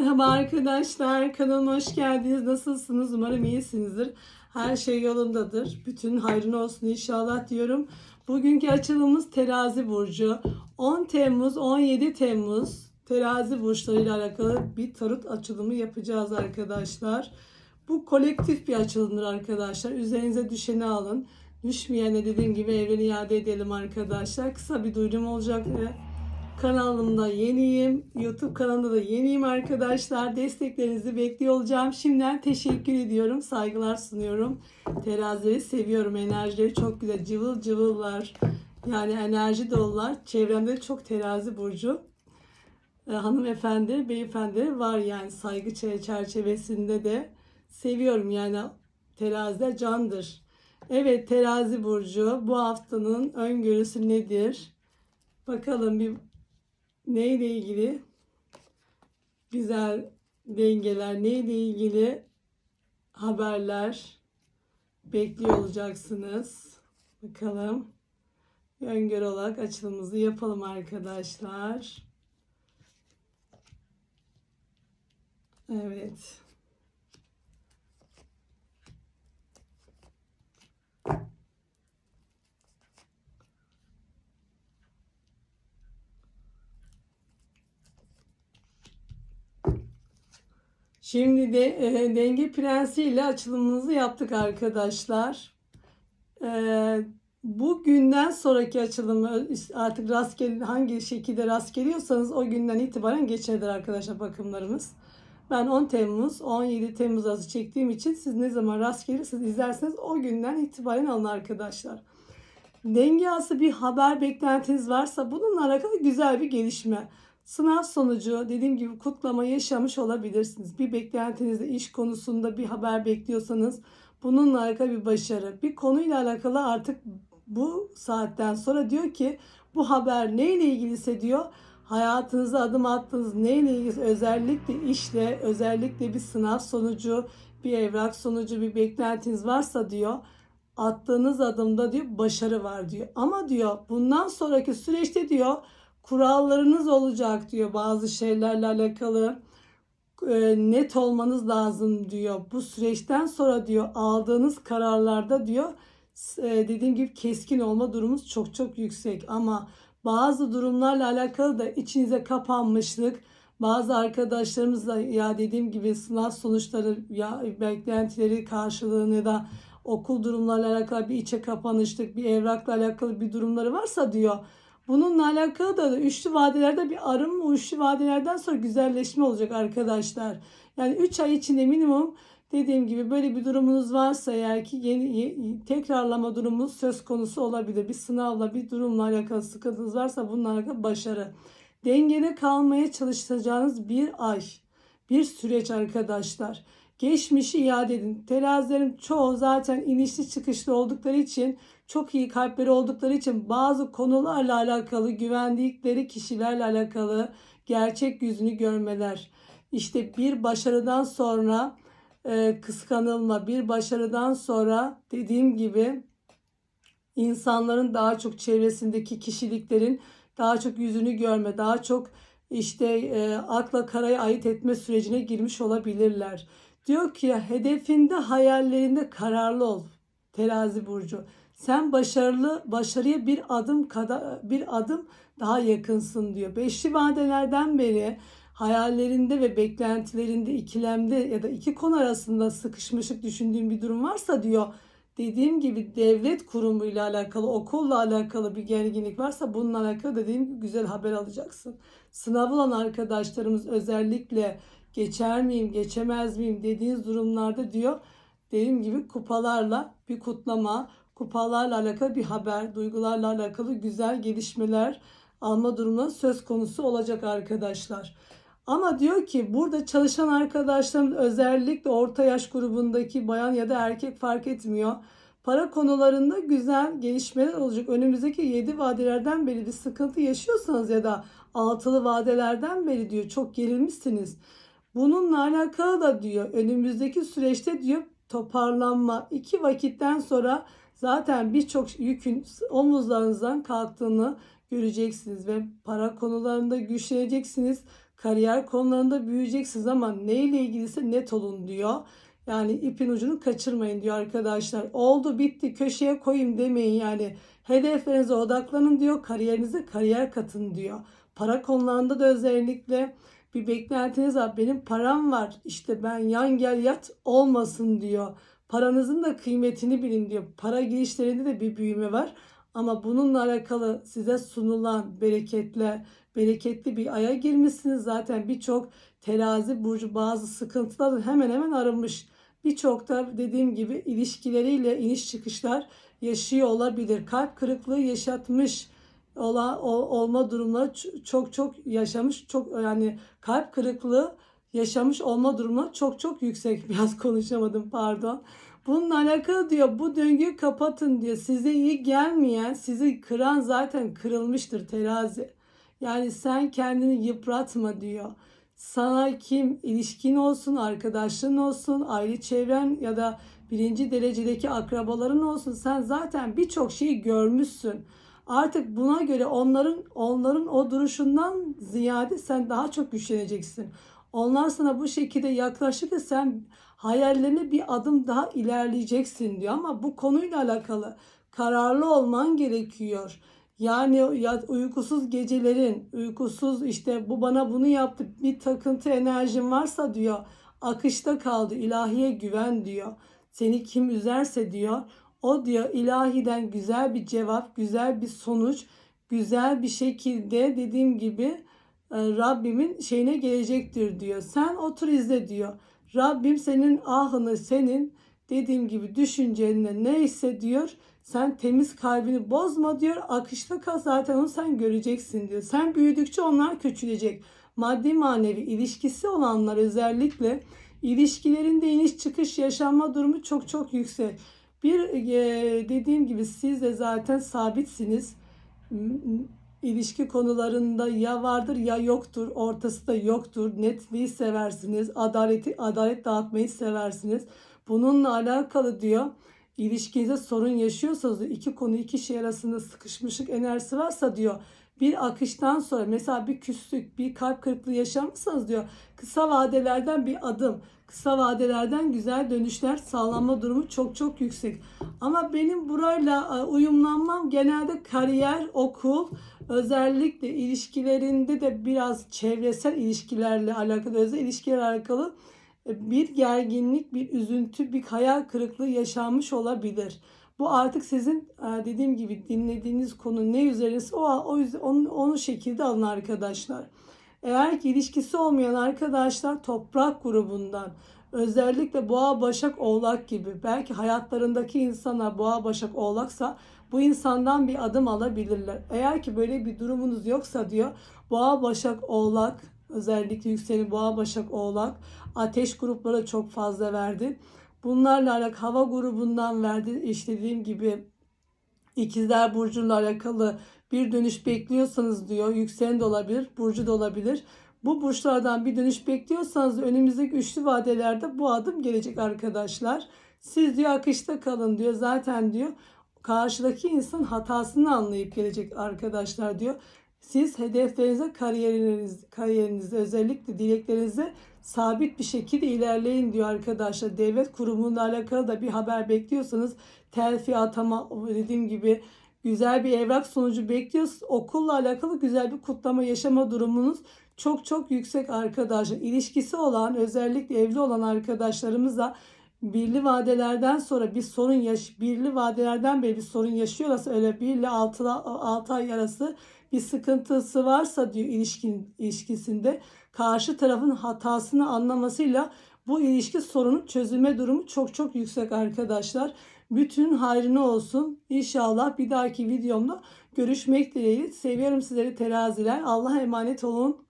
Merhaba arkadaşlar, kanalıma hoş geldiniz. Nasılsınız? Umarım iyisinizdir. Her şey yolundadır. Bütün hayrın olsun inşallah diyorum. Bugünkü açılımımız terazi burcu. 10 Temmuz, 17 Temmuz terazi burçlarıyla alakalı bir tarot açılımı yapacağız arkadaşlar. Bu kolektif bir açılımdır arkadaşlar. Üzerinize düşeni alın. Düşmeyene dediğim gibi evreni iade edelim arkadaşlar. Kısa bir duyurum olacak. Kanalımda yeniyim. YouTube kanalında da yeniyim arkadaşlar. Desteklerinizi bekliyor olacağım. Şimdiden teşekkür ediyorum. Saygılar sunuyorum. Terazileri seviyorum. Enerjileri çok güzel. Cıvıl cıvıllar. Yani enerji dolular. Çevremde çok terazi burcu e, hanımefendi, beyefendi var yani saygı çer- çerçevesinde de seviyorum yani teraziler candır. Evet terazi burcu bu haftanın öngörüsü nedir? Bakalım bir neyle ilgili güzel dengeler, neyle ilgili haberler bekliyor olacaksınız. Bakalım. Bir öngörü olarak açılımımızı yapalım arkadaşlar. Evet. Şimdi de e, denge prensi ile açılımımızı yaptık arkadaşlar. E, bu günden sonraki açılımı artık rastgele hangi şekilde rast geliyorsanız o günden itibaren geçerlidir arkadaşlar bakımlarımız. Ben 10 Temmuz, 17 Temmuz azı çektiğim için siz ne zaman rast gelirseniz izlerseniz o günden itibaren alın arkadaşlar. Denge ası bir haber beklentiniz varsa bununla alakalı güzel bir gelişme. Sınav sonucu dediğim gibi kutlama yaşamış olabilirsiniz. Bir beklentinizde iş konusunda bir haber bekliyorsanız bununla alakalı bir başarı. Bir konuyla alakalı artık bu saatten sonra diyor ki bu haber neyle ilgiliyse diyor hayatınıza adım attığınız neyle ilgili özellikle işle özellikle bir sınav sonucu bir evrak sonucu bir beklentiniz varsa diyor attığınız adımda diyor başarı var diyor. Ama diyor bundan sonraki süreçte diyor kurallarınız olacak diyor bazı şeylerle alakalı e, net olmanız lazım diyor. Bu süreçten sonra diyor aldığınız kararlarda diyor e, dediğim gibi keskin olma durumumuz çok çok yüksek ama bazı durumlarla alakalı da içinize kapanmışlık bazı arkadaşlarımızla ya dediğim gibi sınav sonuçları ya beklentileri karşılığını da okul durumlarla alakalı bir içe kapanışlık bir evrakla alakalı bir durumları varsa diyor Bununla alakalı da üçlü vadelerde bir arınma, o üçlü vadelerden sonra güzelleşme olacak arkadaşlar. Yani 3 ay içinde minimum dediğim gibi böyle bir durumunuz varsa eğer ki yeni, yeni tekrarlama durumunuz söz konusu olabilir. Bir sınavla bir durumla alakalı sıkıntınız varsa bununla alakalı başarı. Dengede kalmaya çalışacağınız bir ay, bir süreç arkadaşlar. Geçmişi iade edin. Terazilerin çoğu zaten inişli çıkışlı oldukları için çok iyi kalpleri oldukları için bazı konularla alakalı güvendikleri kişilerle alakalı gerçek yüzünü görmeler. İşte bir başarıdan sonra e, kıskanılma, bir başarıdan sonra dediğim gibi insanların daha çok çevresindeki kişiliklerin daha çok yüzünü görme, daha çok işte e, akla karaya ait etme sürecine girmiş olabilirler. Diyor ki hedefinde, hayallerinde kararlı ol. Terazi burcu. Sen başarılı, başarıya bir adım kadar bir adım daha yakınsın diyor. Beşli vadelerden beri hayallerinde ve beklentilerinde ikilemde ya da iki konu arasında sıkışmışlık düşündüğün bir durum varsa diyor dediğim gibi devlet kurumuyla alakalı, okulla alakalı bir gerginlik varsa bununla alakalı dediğim gibi güzel haber alacaksın. Sınav olan arkadaşlarımız özellikle geçer miyim, geçemez miyim dediğiniz durumlarda diyor dediğim gibi kupalarla bir kutlama, kupalarla alakalı bir haber, duygularla alakalı güzel gelişmeler alma durumu söz konusu olacak arkadaşlar. Ama diyor ki burada çalışan arkadaşlarım özellikle orta yaş grubundaki bayan ya da erkek fark etmiyor. Para konularında güzel gelişmeler olacak. Önümüzdeki 7 vadelerden beri bir sıkıntı yaşıyorsanız ya da altılı vadelerden beri diyor çok gerilmişsiniz. Bununla alakalı da diyor önümüzdeki süreçte diyor toparlanma iki vakitten sonra zaten birçok yükün omuzlarınızdan kalktığını göreceksiniz ve para konularında güçleneceksiniz. Kariyer konularında büyüyeceksiniz ama neyle ilgiliyse net olun diyor. Yani ipin ucunu kaçırmayın diyor arkadaşlar. Oldu bitti köşeye koyayım demeyin yani. Hedeflerinize odaklanın diyor. Kariyerinize kariyer katın diyor. Para konularında da özellikle bir beklentiniz var. Benim param var. İşte ben yan gel yat olmasın diyor. Paranızın da kıymetini bilin diyor. Para girişlerinde de bir büyüme var. Ama bununla alakalı size sunulan bereketle, bereketli bir aya girmişsiniz. Zaten birçok terazi burcu bazı sıkıntılar hemen hemen arınmış. Birçok da dediğim gibi ilişkileriyle iniş çıkışlar yaşıyor olabilir. Kalp kırıklığı yaşatmış ola, ol- olma durumları çok çok yaşamış. Çok yani kalp kırıklığı yaşamış olma durumu çok çok yüksek. Biraz konuşamadım pardon. Bununla alakalı diyor bu döngüyü kapatın diyor. Size iyi gelmeyen, sizi kıran zaten kırılmıştır terazi. Yani sen kendini yıpratma diyor. Sana kim ilişkin olsun, arkadaşlığın olsun, aile çevren ya da birinci derecedeki akrabaların olsun. Sen zaten birçok şeyi görmüşsün. Artık buna göre onların onların o duruşundan ziyade sen daha çok güçleneceksin. Onlar sana bu şekilde yaklaştıkça sen hayallerine bir adım daha ilerleyeceksin diyor ama bu konuyla alakalı kararlı olman gerekiyor. Yani ya uykusuz gecelerin, uykusuz işte bu bana bunu yaptı bir takıntı enerjin varsa diyor akışta kaldı ilahiye güven diyor. Seni kim üzerse diyor o diyor ilahiden güzel bir cevap, güzel bir sonuç, güzel bir şekilde dediğim gibi e, Rabbimin şeyine gelecektir diyor. Sen otur izle diyor. Rabbim senin ahını, senin dediğim gibi düşüncenine neyse diyor. Sen temiz kalbini bozma diyor. Akışta kal zaten onu sen göreceksin diyor. Sen büyüdükçe onlar küçülecek. Maddi manevi ilişkisi olanlar özellikle ilişkilerinde iniş çıkış yaşanma durumu çok çok yüksek. Bir e, dediğim gibi siz de zaten sabitsiniz. İlişki konularında ya vardır ya yoktur. Ortası da yoktur. Netliği seversiniz. Adaleti adalet dağıtmayı seversiniz. Bununla alakalı diyor. İlişkinizde sorun yaşıyorsanız iki konu iki şey arasında sıkışmışlık enerjisi varsa diyor bir akıştan sonra mesela bir küslük, bir kalp kırıklığı yaşamışsanız diyor kısa vadelerden bir adım, kısa vadelerden güzel dönüşler sağlanma durumu çok çok yüksek. Ama benim burayla uyumlanmam genelde kariyer, okul, özellikle ilişkilerinde de biraz çevresel ilişkilerle alakalı, özel ilişkilerle alakalı e, bir gerginlik, bir üzüntü, bir hayal kırıklığı yaşanmış olabilir. Bu artık sizin e, dediğim gibi dinlediğiniz konu ne üzerinse o o yüzden onu, onu şekilde alın arkadaşlar. Eğer ki ilişkisi olmayan arkadaşlar toprak grubundan özellikle boğa başak oğlak gibi belki hayatlarındaki insana boğa başak oğlaksa bu insandan bir adım alabilirler. Eğer ki böyle bir durumunuz yoksa diyor boğa başak oğlak özellikle yükselen boğa başak oğlak ateş grupları çok fazla verdi. Bunlarla alakalı hava grubundan verdi. İşte dediğim gibi ikizler burcuyla alakalı bir dönüş bekliyorsanız diyor. Yükselen de olabilir, burcu da olabilir. Bu burçlardan bir dönüş bekliyorsanız önümüzdeki üçlü vadelerde bu adım gelecek arkadaşlar. Siz diyor akışta kalın diyor. Zaten diyor karşıdaki insan hatasını anlayıp gelecek arkadaşlar diyor. Siz hedeflerinize, kariyeriniz, kariyerinizde özellikle dileklerinizde sabit bir şekilde ilerleyin diyor arkadaşlar. Devlet kurumunla alakalı da bir haber bekliyorsanız terfi atama dediğim gibi güzel bir evrak sonucu bekliyorsunuz. Okulla alakalı güzel bir kutlama yaşama durumunuz çok çok yüksek arkadaşlar. İlişkisi olan özellikle evli olan arkadaşlarımızla birli vadelerden sonra bir sorun yaş birli vadelerden beri bir sorun yaşıyorlarsa öyle 1 ile 6, 6 ay arası bir sıkıntısı varsa diyor ilişkin ilişkisinde karşı tarafın hatasını anlamasıyla bu ilişki sorunun çözülme durumu çok çok yüksek arkadaşlar. Bütün hayrına olsun. İnşallah bir dahaki videomda görüşmek dileğiyle. Seviyorum sizleri teraziler. Allah'a emanet olun.